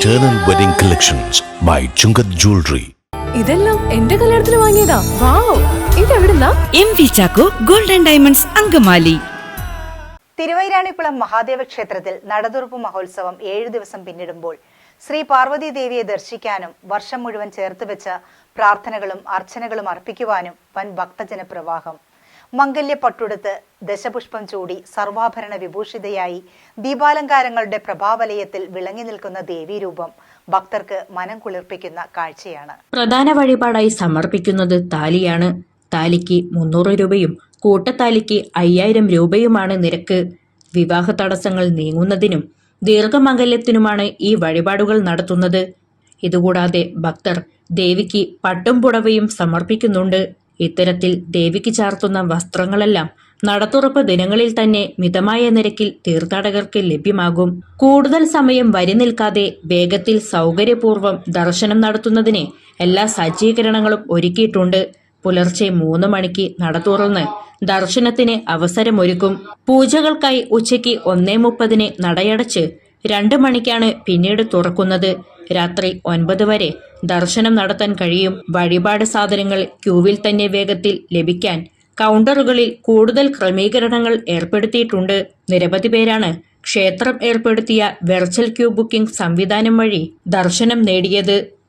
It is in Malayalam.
Eternal Wedding Collections by Chungat Jewelry. ഇതെല്ലാം എന്റെ കല്യാണത്തിന് വാങ്ങിയതാ. Wow ഇതെവിടുന്നാ? M V Chacko golden diamonds Angamaly. Thiruvairanikulam Mahadeva ക്ഷേത്രത്തിൽ നടതുറപ്പ് മഹോത്സവം ഏഴു ദിവസം പിന്നിടുമ്പോൾ ശ്രീ പാർവതി ദേവിയെ ദർശിക്കാനും വർഷം മുഴുവൻ ചേർത്ത് വെച്ച പ്രാർത്ഥനകളും അർച്ചനകളും അർപ്പിക്കുവാനും വൻ ഭക്തജന പ്രവാഹം മംഗല്യ പട്ടുടുത്ത് ദശപുഷ്പം ചൂടി സർവാഭരണ വിഭൂഷിതയായി ദീപാലങ്കാരങ്ങളുടെ പ്രഭാവലയത്തിൽ വിളങ്ങി നിൽക്കുന്ന ദേവീരൂപം ഭക്തർക്ക് മനം കുളിർപ്പിക്കുന്ന കാഴ്ചയാണ്. പ്രധാന വഴിപാടായി സമർപ്പിക്കുന്നത് താലിയാണ്. താലിക്ക് മുന്നൂറ് രൂപയും കൂട്ടത്താലിക്ക് അയ്യായിരം രൂപയുമാണ് നിരക്ക്. വിവാഹ തടസ്സങ്ങൾ നീങ്ങുന്നതിനും ദീർഘമംഗല്യത്തിനുമാണ് ഈ വഴിപാടുകൾ നടത്തുന്നത്. ഇതുകൂടാതെ ഭക്തർ ദേവിക്ക് പട്ടും പുടവയും സമർപ്പിക്കുന്നുണ്ട്. ഇത്തരത്തിൽ ദേവിക്ക് ചാർത്തുന്ന വസ്ത്രങ്ങളെല്ലാം നടത്തുറപ്പ് ദിനങ്ങളിൽ തന്നെ മിതമായ നിരക്കിൽ തീർത്ഥാടകർക്ക് ലഭ്യമാകും. കൂടുതൽ സമയം വരി നിൽക്കാതെ വേഗത്തിൽ സൗകര്യപൂർവം ദർശനം നടത്തുന്നതിന് എല്ലാ സജ്ജീകരണങ്ങളും ഒരുക്കിയിട്ടുണ്ട്. പുലർച്ചെ മൂന്ന് മണിക്ക് നട തുറന്ന് ദർശനത്തിന് അവസരമൊരുക്കും. പൂജകൾക്കായി ഉച്ചയ്ക്ക് ഒന്നേ മുപ്പതിന് നടയടച്ച് രണ്ട് മണിക്കാണ് പിന്നീട് തുറക്കുന്നത്. രാത്രി ഒൻപത് വരെ ദർശനം നടത്താൻ കഴിയും. വഴിപാട് സാധനങ്ങൾ ക്യൂവിൽ തന്നെ വേഗത്തിൽ ലഭിക്കാൻ കൗണ്ടറുകളിൽ കൂടുതൽ ക്രമീകരണങ്ങൾ ഏർപ്പെടുത്തിയിട്ടുണ്ട്. നിരവധി പേരാണ് ക്ഷേത്രം ഏർപ്പെടുത്തിയ വെർച്വൽ ക്യൂ ബുക്കിംഗ് സംവിധാനം വഴി ദർശനം നേടിയത്.